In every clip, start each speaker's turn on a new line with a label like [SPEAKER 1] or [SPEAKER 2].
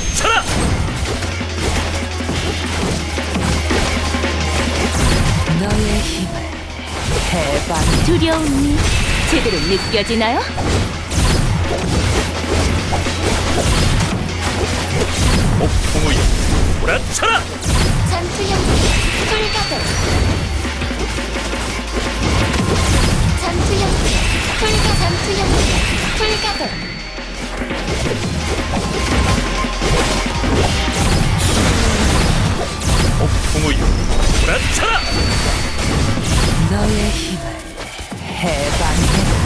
[SPEAKER 1] 나차라! 너의 힘을 대박 두려움이 제대로 느껴지나요?
[SPEAKER 2] 폭풍우여 몰아쳐라!
[SPEAKER 3] 전투형태 불가동 전투형태 불가동
[SPEAKER 4] 불가동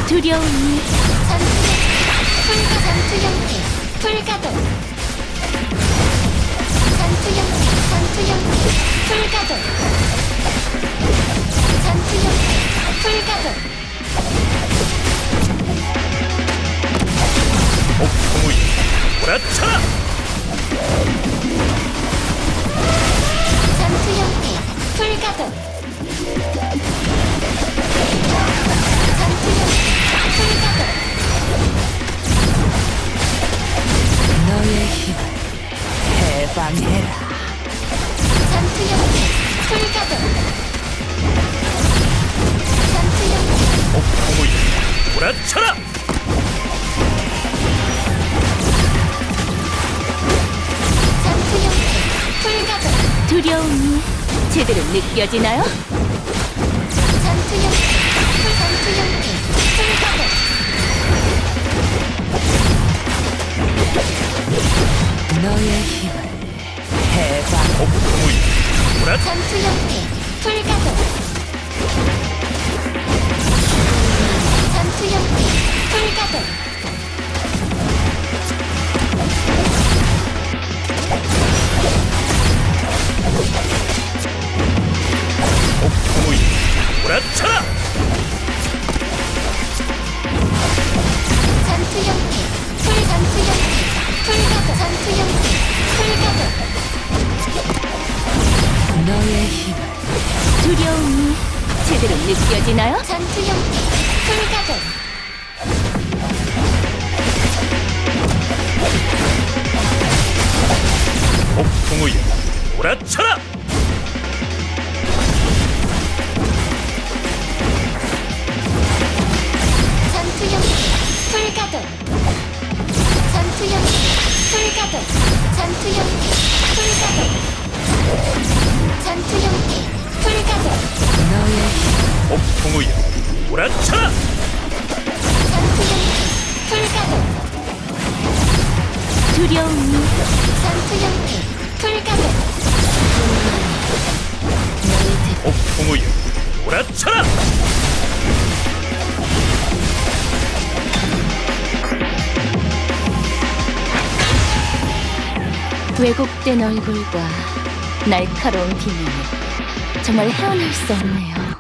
[SPEAKER 1] 두려움이
[SPEAKER 3] 전투형 풀가 전투형 풀가동 전투형 전투형 풀가동 전투형 풀가동
[SPEAKER 2] 폭풍의 몰아쳐라 몰아쳐라!
[SPEAKER 3] 전투형 풀가동
[SPEAKER 1] 두려움이 제대로 느껴지나요?
[SPEAKER 3] 전투형 풀 전투형 풀가동
[SPEAKER 4] 너의 힘을 해방.
[SPEAKER 2] 폭풍의 몰아
[SPEAKER 3] 전투형 풀가동 전
[SPEAKER 2] 폭풍의 몰아쳐라
[SPEAKER 3] 전투형 풀 전투형 풀가동 전투형 풀가동
[SPEAKER 4] 너의 힘을
[SPEAKER 1] 두려움이 제대로 느껴지나요?
[SPEAKER 3] 전투형 풀가동
[SPEAKER 2] 폭풍의 몰아쳐라!
[SPEAKER 3] 전투형 풀가동 전투형 풀가동 전투형 풀가동 전투형 풀가동
[SPEAKER 4] 너의 힘
[SPEAKER 2] 폭풍의 몰아쳐라
[SPEAKER 1] 두려움이
[SPEAKER 3] 전투형 풀가동
[SPEAKER 2] 폭풍의 몰아쳐라!
[SPEAKER 1] 왜곡된 얼굴과 날카로운 비밀. 정말 헤어날 수 없네요.